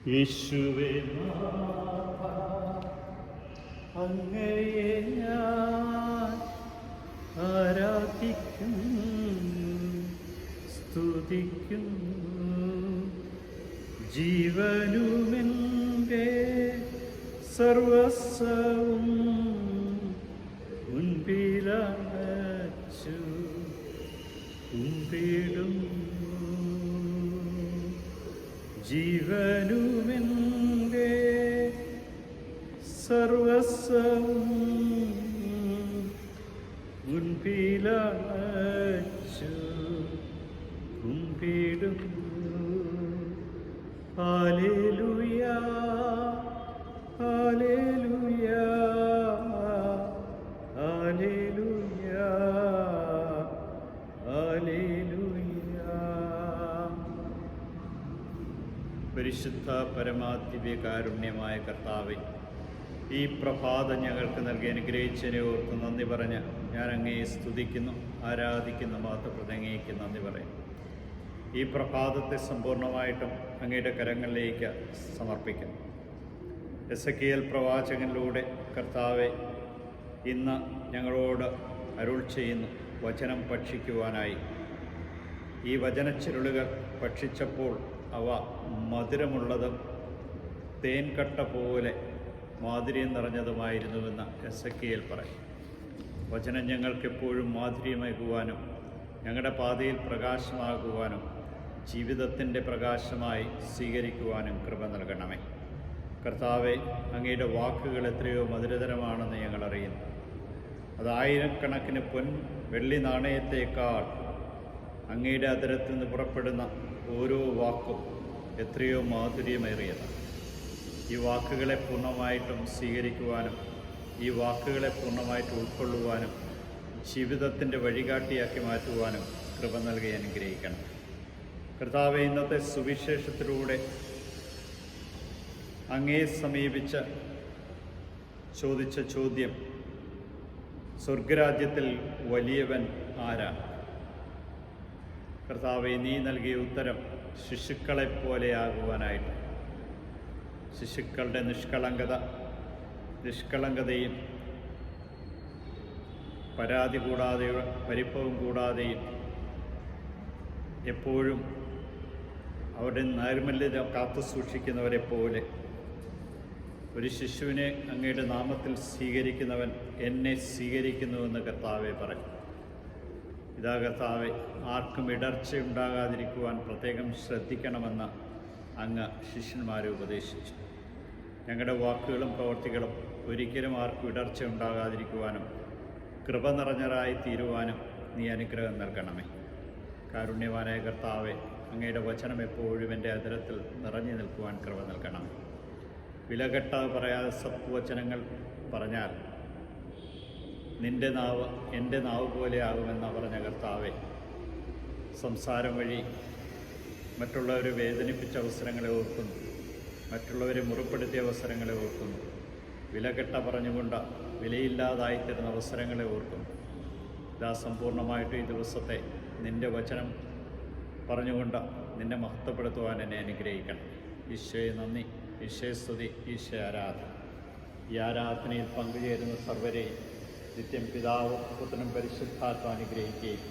യേശുവേ അങ്ങയെ ഞാൻ ആരാധിക്കുന്നു സ്തുതിക്കുന്നു. ജീവനുമെന്റെ സർവസ്വവും മുൻപിലച്ചു കുമ്പിടുന്നു ജീവനുമെന്റെ സർവസ്വവും മുൻപിലച്ചു കുമ്പിടുന്നു ഹാലേലുയ ഹാലേലുയ പരിശുദ്ധ പരമാദിവ്യ കാരുണ്യമായ കർത്താവെ ഈ പ്രഭാതം ഞങ്ങൾക്ക് നൽകി അനുഗ്രഹിച്ചതിനെ ഓർത്ത് നന്ദി പറഞ്ഞ് ഞാൻ അങ്ങയെ സ്തുതിക്കുന്നു ആരാധിക്കുന്നു മാതൃപ്രതങ്ങയ്ക്ക് നന്ദി പറയും ഈ പ്രഭാതത്തെ സമ്പൂർണമായിട്ടും അങ്ങയുടെ കരങ്ങളിലേക്ക് സമർപ്പിക്കുന്നു. എസ് എ കെ എൽ പ്രവാചകനിലൂടെ കർത്താവെ ഇന്ന് ഞങ്ങളോട് അരുൾ ചെയ്യുന്നു വചനം ഭക്ഷിക്കുവാനായി. ഈ വചനച്ചിരുളുകൾ ഭക്ഷിച്ചപ്പോൾ അവ മധുരമുള്ളതും തേൻകട്ട പോലെ മാധുര്യം നിറഞ്ഞതുമായിരുന്നുവെന്ന് എസ് എ കെയിൽ പറയും. വചനം ഞങ്ങൾക്കെപ്പോഴും മാധുര്യമേകുവാനും ഞങ്ങളുടെ പാതയിൽ പ്രകാശമാകുവാനും ജീവിതത്തിന്റെ പ്രകാശമായി സ്വീകരിക്കുവാനും കൃപ നൽകണമേ. കർത്താവെ അങ്ങയുടെ വാക്കുകൾ എത്രയോ മധുരതരമാണെന്ന് ഞങ്ങൾ അറിയുന്നു. അത് ആയിരക്കണക്കിന് പൊൻ വെള്ളി നാണയത്തേക്കാൾ അങ്ങയുടെ അതിരത്തിൽ നിന്ന് പുറപ്പെടുന്ന ഓരോ വാക്കും എത്രയോ മാധുര്യമേറിയതാണ്. ഈ വാക്കുകളെ പൂർണമായിട്ടും സ്വീകരിക്കുവാനും ഈ വാക്കുകളെ പൂർണമായിട്ട് ഉൾക്കൊള്ളുവാനും ജീവിതത്തിന്റെ വഴികാട്ടിയാക്കി മാറ്റുവാനും കൃപ നൽകി അനുഗ്രഹിക്കണം. കർത്താവ് ഇന്നത്തെ സുവിശേഷത്തിലൂടെ അങ്ങേ സമീപിച്ച ചോദിച്ച ചോദ്യം സ്വർഗരാജ്യത്തിൽ വലിയവൻ ആരാണ്? കർത്താവെ നീ നൽകിയ ഉത്തരം ശിശുക്കളെ പോലെയാകുവാനായിട്ട് ശിശുക്കളുടെ നിഷ്കളങ്കത നിഷ്കളങ്കതയും പരാതി കൂടാതെ പരിഭവം കൂടാതെയും എപ്പോഴും അവരുടെ നൈർമല്യത കാത്തു സൂക്ഷിക്കുന്നവരെ പോലെ. ഒരു ശിശുവിനെ അങ്ങയുടെ നാമത്തിൽ സ്വീകരിക്കുന്നവൻ എന്നെ സ്വീകരിക്കുന്നുവെന്ന് കർത്താവെ പറയും ഇതാ കർത്താവെ ആർക്കും ഇടർച്ചയുണ്ടാകാതിരിക്കുവാൻ പ്രത്യേകം ശ്രദ്ധിക്കണമെന്ന് അങ്ങ് ശിഷ്യന്മാരെ ഉപദേശിച്ചു. ഞങ്ങളുടെ വാക്കുകളും പ്രവർത്തികളും ഒരിക്കലും ആർക്കും ഇടർച്ച ഉണ്ടാകാതിരിക്കുവാനും കൃപ നിറഞ്ഞതായി തീരുവാനും നീ അനുഗ്രഹം നൽകണമേ. കാരുണ്യവാനായ കർത്താവെ അങ്ങയുടെ വചനം എപ്പോഴും എന്റെ അതിരത്തിൽ നിറഞ്ഞു നിൽക്കുവാൻ കൃപ നൽകണം വിലകെട്ടാതെ പറയാതെ സത്വചനങ്ങൾ പറഞ്ഞാൽ നിന്റെ നാവ് എന്റെ നാവ് പോലെ ആകുമെന്ന് പറഞ്ഞ കർത്താവേ സംസാരം വഴി മറ്റുള്ളവരെ വേദനിപ്പിച്ച അവസരങ്ങളെ ഓർക്കുന്നു. മറ്റുള്ളവരെ മുറിപ്പെടുത്തിയ അവസരങ്ങളെ ഓർക്കുന്നു. വിലകെട്ട പറഞ്ഞുകൊണ്ട് വിലയില്ലാതായിത്തരുന്ന അവസരങ്ങളെ ഓർക്കുന്നു. ഇതാ സമ്പൂർണമായിട്ട് ഈ ദിവസത്തെ നിന്റെ വചനം പറഞ്ഞുകൊണ്ട് നിന്നെ മഹത്വപ്പെടുത്തുവാൻ എന്നെ അനുഗ്രഹിക്കണം. ഈശോയെ നന്ദി ഈശോയെ സ്തുതി ഈശോ ആരാധന. ഈ ആരാധനയിൽ പങ്കുചേരുന്ന സർവരെയും നിത്യം പിതാവ് പുത്രനും പരിശുദ്ധാത്വ അനുഗ്രഹിക്കുകയും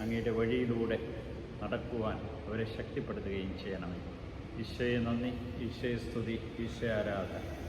അങ്ങയുടെ വഴിയിലൂടെ നടക്കുവാൻ അവരെ ശക്തിപ്പെടുത്തുകയും ചെയ്യണമേ. ഈശോയെ നന്ദി ഈശോയെ സ്തുതി ഈശോ ആരാധന.